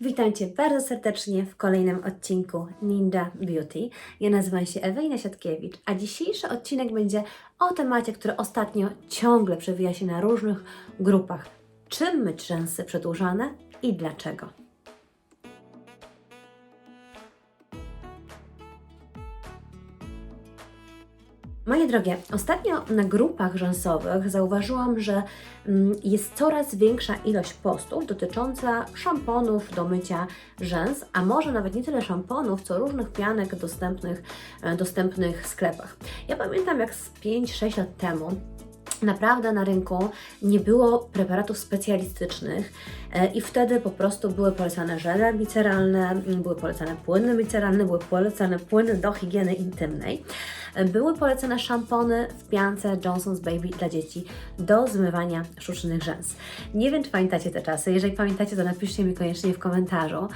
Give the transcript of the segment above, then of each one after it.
Witajcie bardzo serdecznie w kolejnym odcinku Ninja Beauty. Ja nazywam się Ewelina Siatkiewicz, a dzisiejszy odcinek będzie o temacie, który ostatnio ciągle przewija się na różnych grupach. Czym myć rzęsy przedłużane i dlaczego? Moje drogie, ostatnio na grupach rzęsowych zauważyłam, że mm, jest coraz większa ilość postów dotycząca szamponów do mycia rzęs, a może nawet nie tyle szamponów, co różnych pianek dostępnych, e, dostępnych w sklepach. Ja pamiętam jak z 5-6 lat temu naprawdę na rynku nie było preparatów specjalistycznych e, i wtedy po prostu były polecane żele miceralne, były polecane płyny miceralne, były polecane płyny do higieny intymnej. E, Były polecane szampony w piance Johnson's Baby dla dzieci do zmywania sztucznych rzęs. Nie wiem, czy pamiętacie te czasy. Jeżeli pamiętacie, to napiszcie mi koniecznie w komentarzu.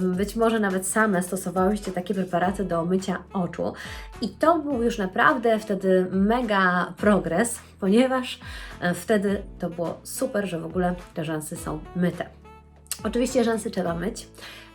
Być może nawet same stosowałyście takie preparaty do mycia oczu. I to był już naprawdę wtedy mega progres, ponieważ e, wtedy to było super, że w ogóle te rzęsy są myte. Oczywiście rzęsy trzeba myć.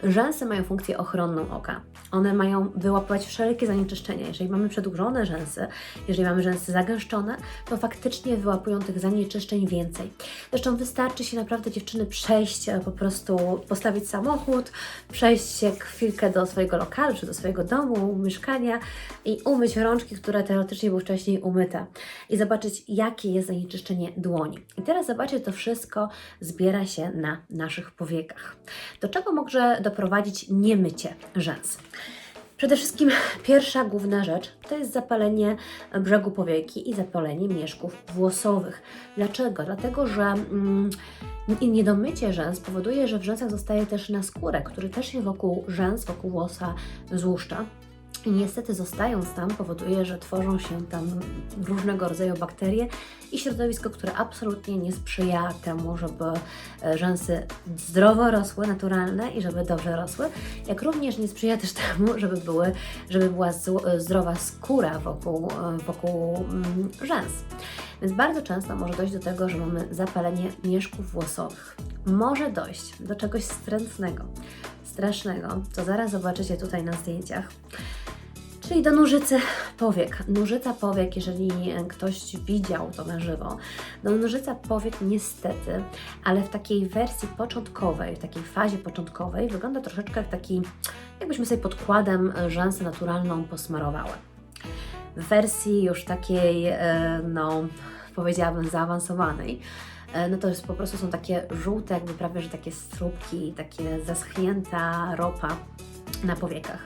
Rzęsy mają funkcję ochronną oka. One mają wyłapywać wszelkie zanieczyszczenia. Jeżeli mamy przedłużone rzęsy, jeżeli mamy rzęsy zagęszczone, to faktycznie wyłapują tych zanieczyszczeń więcej. Zresztą wystarczy się naprawdę dziewczyny przejść, e, po prostu postawić samochód, przejść się chwilkę do swojego lokalu, czy do swojego domu, mieszkania i umyć rączki, które teoretycznie były wcześniej umyte i zobaczyć, jakie jest zanieczyszczenie dłoni. I teraz zobaczcie, to wszystko zbiera się na naszych Do czego może doprowadzić niemycie rzęs? Przede wszystkim pierwsza główna rzecz to jest zapalenie brzegu powieki i zapalenie mieszków włosowych. Dlaczego? Dlatego, że mm, niedomycie rzęs powoduje, że w rzęsach zostaje też naskórek, który też się wokół rzęs, wokół włosa złuszcza. I niestety zostając tam powoduje, że tworzą się tam różnego rodzaju bakterie i środowisko, które absolutnie nie sprzyja temu, żeby e, rzęsy zdrowo rosły, naturalne i żeby dobrze rosły, jak również nie sprzyja też temu, żeby, były, żeby była zło- zdrowa skóra wokół, e, wokół mm, rzęs. Więc bardzo często może dojść do tego, że mamy zapalenie mieszków włosowych. Może dojść do czegoś wstrętnego, strasznego, co zaraz zobaczycie tutaj na zdjęciach. Czyli do nóżycy powiek. Nóżyca powiek, jeżeli ktoś widział to na żywo, no nóżyca powiek niestety, ale w takiej wersji początkowej, w takiej fazie początkowej wygląda troszeczkę jak taki, jakbyśmy sobie podkładem rzęsę naturalną posmarowały. W wersji już takiej, e, no powiedziałabym zaawansowanej, e, no to jest po prostu są takie żółte, jakby prawie, że takie strubki, takie zaschnięta ropa na powiekach.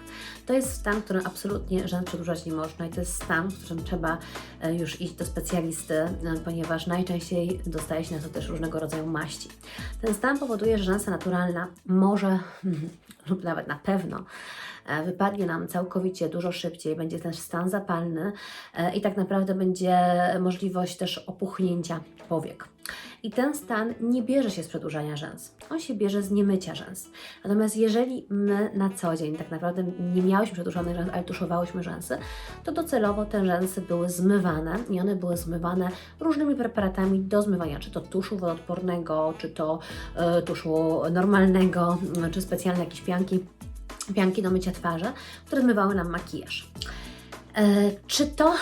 To jest stan, który absolutnie rzęs przedłużać nie można i to jest stan, w którym trzeba e, już iść do specjalisty, ponieważ najczęściej dostaje się na to też różnego rodzaju maści. Ten stan powoduje, że rzęsa naturalna może lub nawet na pewno wypadnie nam całkowicie dużo szybciej, będzie też stan zapalny e, i tak naprawdę będzie możliwość też opuchnięcia powiek. I ten stan nie bierze się z przedłużania rzęs, on się bierze z niemycia rzęs. Natomiast jeżeli my na co dzień tak naprawdę nie miałyśmy przedłużonych rzęs, ale tuszowałyśmy rzęsy, to docelowo te rzęsy były zmywane i one były zmywane różnymi preparatami do zmywania, czy to tuszu wodoodpornego, czy to e, tuszu normalnego, czy specjalne jakieś pianki, pianki do mycia twarzy, które zmywały nam makijaż. E, Czy to,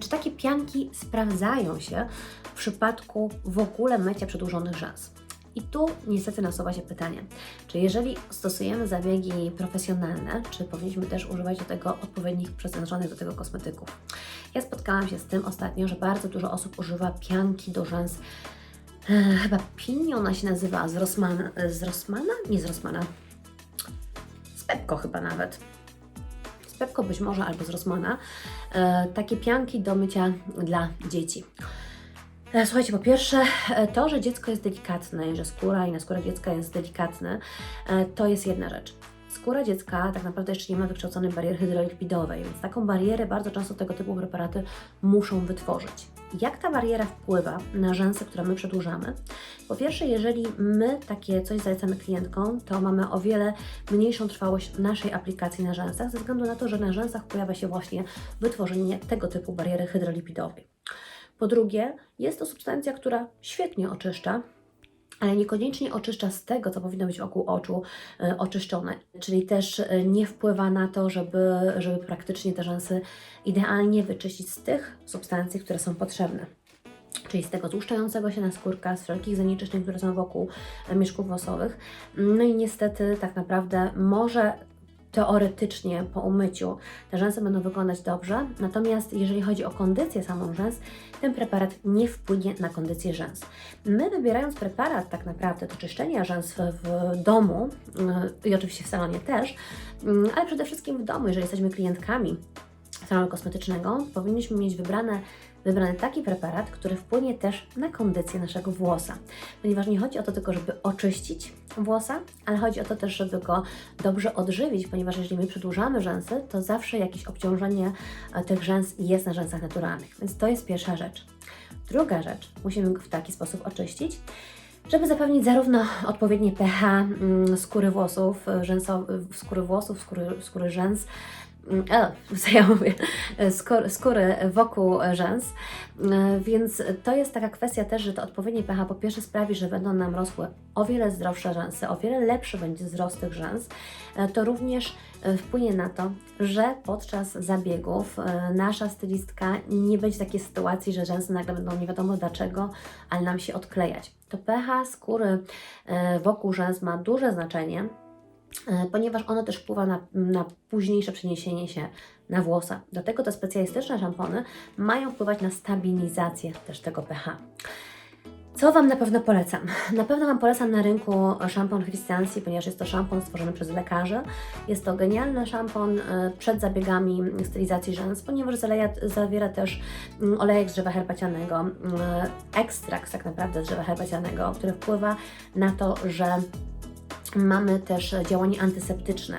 czy takie pianki sprawdzają się w przypadku w ogóle mycia przedłużonych rzęs? I tu niestety nasuwa się pytanie, czy jeżeli stosujemy zabiegi profesjonalne, czy powinniśmy też używać do tego odpowiednich przeznaczonych do tego kosmetyków? Ja spotkałam się z tym ostatnio, że bardzo dużo osób używa pianki do rzęs, e, chyba Pini ona się nazywa, z Rossmana, z Rossmana? Nie z Rossmana, z Pepko chyba nawet z Pepko być może albo z Rossmana, e, takie pianki do mycia dla dzieci. E, Słuchajcie, po pierwsze, e, to, że dziecko jest delikatne i że skóra i na skórę dziecka jest delikatne, e, to jest jedna rzecz. Skóra dziecka tak naprawdę jeszcze nie ma wykształconej bariery hydrolipidowej, więc taką barierę bardzo często tego typu preparaty muszą wytworzyć. Jak ta bariera wpływa na rzęsy, które my przedłużamy? Po pierwsze, jeżeli my takie coś zalecamy klientkom, to mamy o wiele mniejszą trwałość naszej aplikacji na rzęsach, ze względu na to, że na rzęsach pojawia się właśnie wytworzenie tego typu bariery hydrolipidowej. Po drugie, jest to substancja, która świetnie oczyszcza ale niekoniecznie oczyszcza z tego, co powinno być wokół oczu e, oczyszczone. Czyli też e, nie wpływa na to, żeby, żeby praktycznie te rzęsy idealnie wyczyścić z tych substancji, które są potrzebne. Czyli z tego tłuszczającego się na skórka, z wszelkich zanieczyszczeń, które są wokół e, mieszków włosowych. No i niestety tak naprawdę może teoretycznie po umyciu te rzęsy będą wyglądać dobrze, natomiast jeżeli chodzi o kondycję samą rzęs, ten preparat nie wpłynie na kondycję rzęs. My wybierając preparat tak naprawdę do czyszczenia rzęs w, domu yy, i oczywiście w salonie też, yy, ale przede wszystkim w domu, jeżeli jesteśmy klientkami salonu kosmetycznego, powinniśmy mieć wybrane wybrany taki preparat, który wpłynie też na kondycję naszego włosa. Ponieważ nie chodzi o to tylko, żeby oczyścić włosa, ale chodzi o to też, żeby go dobrze odżywić, ponieważ jeżeli my przedłużamy rzęsy, to zawsze jakieś obciążenie e, tych rzęs jest na rzęsach naturalnych. Więc to jest pierwsza rzecz. Druga rzecz, musimy go w taki sposób oczyścić, żeby zapewnić zarówno odpowiednie pH mm, skóry włosów, e, rzęsowych, skóry włosów, skóry, skóry rzęs, e, co ja mówię, skóry, skóry wokół rzęs. E, Więc to jest taka kwestia też, że to odpowiednie pH po pierwsze sprawi, że będą nam rosły o wiele zdrowsze rzęsy, o wiele lepszy będzie wzrost tych rzęs. E, To również e, wpłynie na to, że podczas zabiegów nasza stylistka nie będzie takiej sytuacji, że rzęsy nagle będą nie wiadomo dlaczego, ale nam się odklejać. To pH skóry wokół rzęs ma duże znaczenie, ponieważ ono też wpływa na, na późniejsze przeniesienie się na włosa. Dlatego te specjalistyczne szampony mają wpływać na stabilizację też tego pH. Co Wam na pewno polecam? Na pewno Wam polecam na rynku szampon Christiansi, ponieważ jest to szampon stworzony przez lekarzy. Jest to genialny szampon e, przed zabiegami stylizacji rzęs, ponieważ zaleja, zawiera też mm, olejek z drzewa herbacianego, mm, ekstrakt tak naprawdę z drzewa herbacianego, który wpływa na to, że mamy też działanie antyseptyczne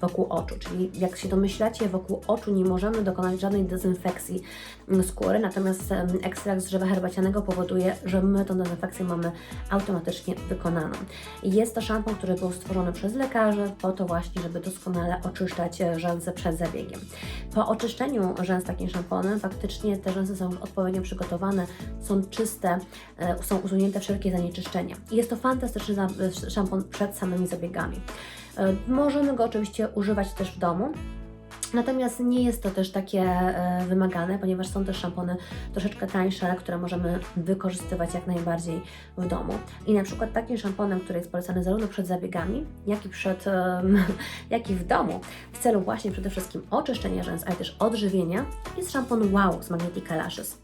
wokół oczu, czyli jak się domyślacie, wokół oczu nie możemy dokonać żadnej dezynfekcji skóry, natomiast ekstrakt z drzewa herbacianego powoduje, że my tą dezynfekcję mamy automatycznie wykonaną. Jest to szampon, który był stworzony przez lekarzy po to właśnie, żeby doskonale oczyszczać e, rzęsy przed zabiegiem. Po oczyszczeniu rzęs takim szamponem faktycznie te rzęsy są już odpowiednio przygotowane, są czyste, e, są usunięte wszelkie zanieczyszczenia. Jest to fantastyczny za- szampon przed samymi zabiegami. E, Możemy go oczywiście używać też w domu. Natomiast nie jest to też takie e, wymagane, ponieważ są też szampony troszeczkę tańsze, które możemy wykorzystywać jak najbardziej w domu. I na przykład takim szamponem, który jest polecany zarówno przed zabiegami, jak i, przed, jak i w domu, w celu właśnie przede wszystkim oczyszczenia rzęs, ale też odżywienia, jest szampon Wow z Magnetica Lashes.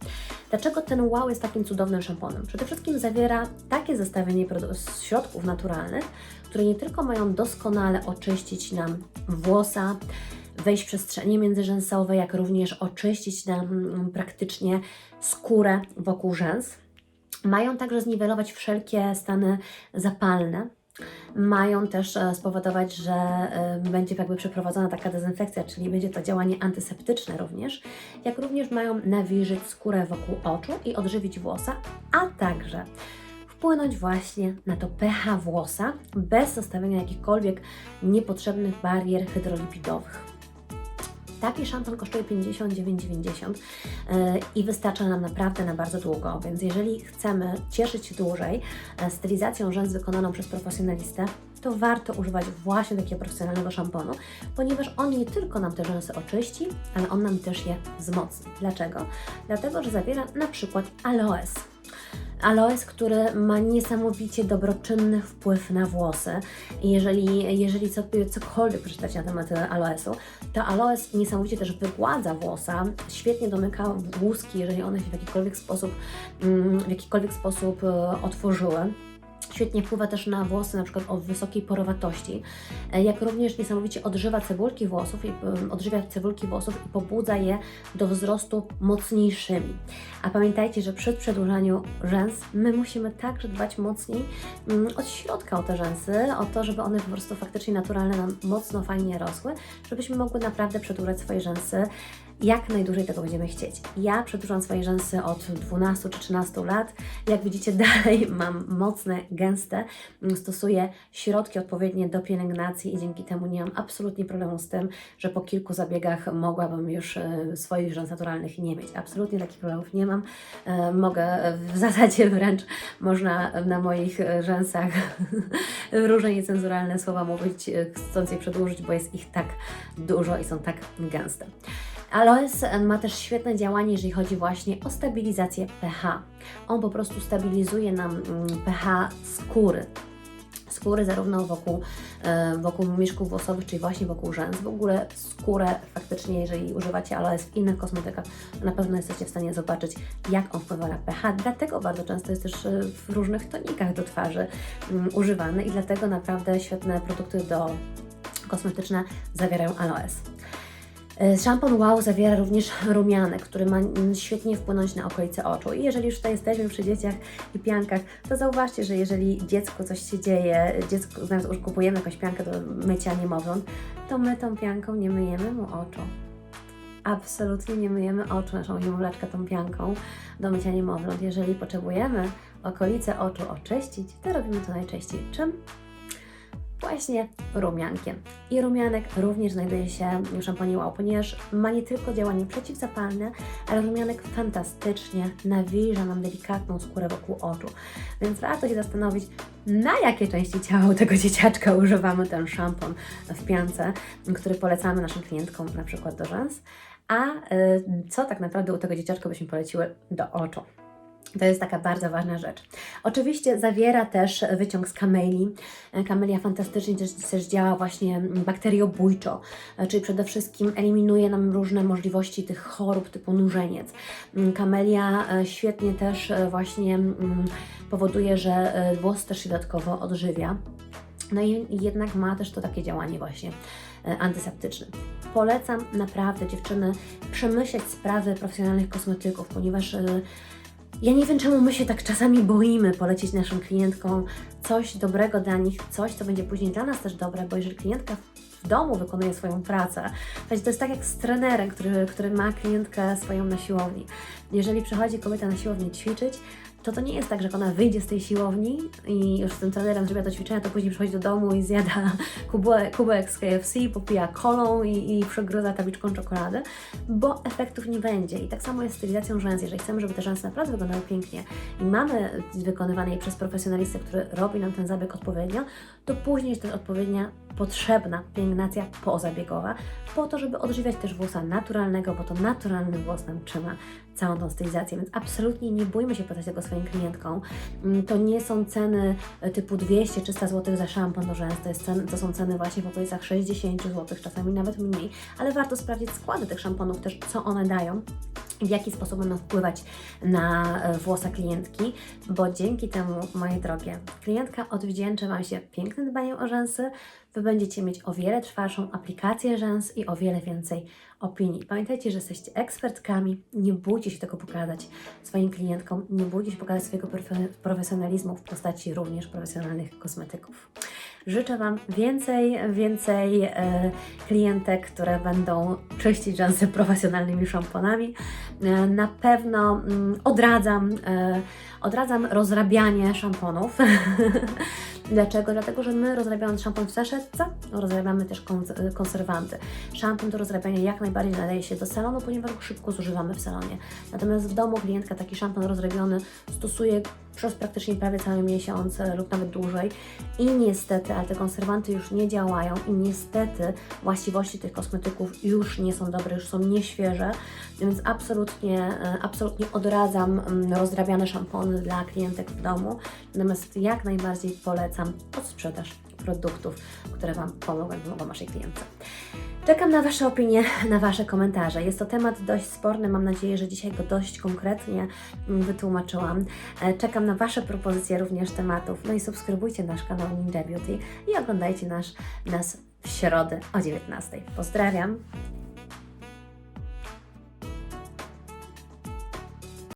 Dlaczego ten Wow jest takim cudownym szamponem? Przede wszystkim zawiera takie zestawienie środków naturalnych, które nie tylko mają doskonale oczyścić nam włosa, wejść w przestrzenie międzyrzęsowe, jak również oczyścić nam mm, praktycznie skórę wokół rzęs. Mają także zniwelować wszelkie stany zapalne. Mają też e, spowodować, że e, będzie jakby przeprowadzona taka dezynfekcja, czyli będzie to działanie antyseptyczne również, jak również mają nawilżyć skórę wokół oczu i odżywić włosa, a także wpłynąć właśnie na to pH włosa bez zostawienia jakichkolwiek niepotrzebnych barier hydrolipidowych. Taki szampon kosztuje 59,90 yy, i wystarcza nam naprawdę na bardzo długo, więc jeżeli chcemy cieszyć się dłużej e, stylizacją rzęs wykonaną przez profesjonalistę, to warto używać właśnie takiego profesjonalnego szamponu, ponieważ on nie tylko nam te rzęsy oczyści, ale on nam też je wzmocni. Dlaczego? Dlatego, że zawiera na przykład aloes. Aloes, który ma niesamowicie dobroczynny wpływ na włosy. Jeżeli, jeżeli cokolwiek przeczytać na temat aloesu, to aloes niesamowicie też wygładza włosa, świetnie domyka łuski, jeżeli one się w jakikolwiek sposób, mm, w jakikolwiek sposób e, otworzyły. Świetnie wpływa też na włosy, na przykład o wysokiej porowatości, e, jak również niesamowicie odżywa cebulki włosów i odżywia cebulki włosów i pobudza je do wzrostu mocniejszymi. A pamiętajcie, że przy przedłużaniu rzęs my musimy także dbać mocniej mm, od środka o te rzęsy, o to, żeby one po prostu faktycznie naturalne nam mocno, fajnie rosły, żebyśmy mogły naprawdę przedłużać swoje rzęsy jak najdłużej tego będziemy chcieć. Ja przedłużam swoje rzęsy od 12 czy 13 lat. Jak widzicie, dalej mam mocne, gęste. Stosuję środki odpowiednie do pielęgnacji i dzięki temu nie mam absolutnie problemu z tym, że po kilku zabiegach mogłabym już e, swoich rzęs naturalnych nie mieć. Absolutnie takich problemów nie mam. E, Mogę w zasadzie wręcz można na moich rzęsach różne niecenzuralne słowa mówić, e, chcąc je przedłużyć, bo jest ich tak dużo i są tak gęste. Aloes e, ma też świetne działanie, jeżeli chodzi właśnie o stabilizację pH. On po prostu stabilizuje nam mm, pH skóry. Skóry zarówno wokół, e, wokół mieszków włosowych, czyli właśnie wokół rzęs. W ogóle skórę faktycznie, jeżeli używacie aloes w innych kosmetykach, na pewno jesteście w stanie zobaczyć, jak on wpływa na pH. Dlatego bardzo często jest też e, w różnych tonikach do twarzy mm, używany i dlatego naprawdę świetne produkty do kosmetyczne zawierają aloes. E, Szampon Wow zawiera również rumianek, który ma świetnie wpłynąć na okolice oczu. I jeżeli już tutaj jesteśmy przy dzieciach i piankach, to zauważcie, że jeżeli dziecku coś się dzieje, dziecku, zamiast że kupujemy jakąś piankę do mycia niemowląt, to my tą pianką nie myjemy mu oczu. Absolutnie nie myjemy oczu naszą niemowleczkę tą pianką do mycia niemowląt. Jeżeli potrzebujemy okolice oczu oczyścić, to robimy to najczęściej czym? Właśnie rumiankiem. I rumianek również znajduje się w szamponie Wow, ponieważ ma nie tylko działanie przeciwzapalne, ale rumianek fantastycznie nawilża nam delikatną skórę wokół oczu. Więc warto się zastanowić, na jakie części ciała u tego dzieciaczka używamy ten szampon w piance, który polecamy naszym klientkom na przykład do rzęs, a y, co tak naprawdę u tego dzieciaczka byśmy poleciły do oczu. To jest taka bardzo ważna rzecz. Oczywiście zawiera też wyciąg z kameli. Kamelia fantastycznie też, też działa właśnie bakteriobójczo, czyli przede wszystkim eliminuje nam różne możliwości tych chorób typu nurzeniec. Kamelia e, świetnie też e, właśnie mm, powoduje, że e, włos też się dodatkowo odżywia. No i jednak ma też to takie działanie właśnie e, antyseptyczne. Polecam naprawdę dziewczyny przemyśleć sprawy profesjonalnych kosmetyków, ponieważ e, ja nie wiem, czemu my się tak czasami boimy polecić naszym klientkom coś dobrego dla nich, coś, co będzie później dla nas też dobre, bo jeżeli klientka w domu wykonuje swoją pracę, to jest tak jak z trenerem, który, który ma klientkę swoją na siłowni. Jeżeli przychodzi kobieta na siłownię ćwiczyć, to to nie jest tak, że jak ona wyjdzie z tej siłowni i już z tym trenerem zrobiła to ćwiczenia, to później przychodzi do domu i zjada kubek, kubek z KFC, popija kolą i, i przegryza tabliczką czekolady, bo efektów nie będzie. I tak samo jest z stylizacją rzęs. Jeżeli chcemy, żeby te rzęsy naprawdę wyglądały pięknie i mamy wykonywane je przez profesjonalistę, który robi nam ten zabieg odpowiednio, to później jest też odpowiednia potrzebna pielęgnacja pozabiegowa, po to, żeby odżywiać też włosa naturalnego, bo to naturalny włos nam trzyma całą tą stylizację, więc absolutnie nie bójmy się podać tego swoim klientkom. Mm, To nie są ceny e, typu 200-300 zł za szampon do rzęs, to, jest cen, to są ceny właśnie w okolicach 60 zł, czasami nawet mniej, ale warto sprawdzić składy tych szamponów też, co one dają w jaki sposób będą wpływać na e, włosa klientki, bo dzięki temu, moje drogie, klientka odwdzięczy Wam się pięknym dbaniem o rzęsy, Wy będziecie mieć o wiele trwalszą aplikację rzęs i o wiele więcej opinii. Pamiętajcie, że jesteście ekspertkami, nie bójcie się tego pokazać swoim klientkom, nie bójcie się pokazać swojego profe- profesjonalizmu w postaci również profesjonalnych kosmetyków. Życzę Wam więcej, więcej e, klientek, które będą czyścić rzęsy profesjonalnymi szamponami. E, na pewno mm, odradzam, e, odradzam rozrabianie szamponów. Dlaczego? Dlatego, że my rozrabiając szampon w saszetce, rozrabiamy też kons- konserwanty. Szampon do rozrabiania jak najbardziej nadaje się do salonu, ponieważ szybko zużywamy w salonie. Natomiast w domu klientka taki szampon rozrabiony stosuje przez praktycznie prawie cały miesiąc e, lub nawet dłużej. I niestety, ale te konserwanty już nie działają i niestety właściwości tych kosmetyków już nie są dobre, już są nieświeże, więc absolutnie, e, absolutnie odradzam mm, rozrabiane szampony dla klientek w domu, natomiast jak najbardziej polecam odsprzedaż produktów, które Wam pomogą, pomogą Waszej klientce. Czekam na Wasze opinie, na Wasze komentarze. Jest to temat dość sporny. Mam nadzieję, że dzisiaj go dość konkretnie mm, wytłumaczyłam. E, Czekam na Wasze propozycje również tematów. No i subskrybujcie nasz kanał Ninja Beauty i oglądajcie nasz, nas w środę o 19. Pozdrawiam!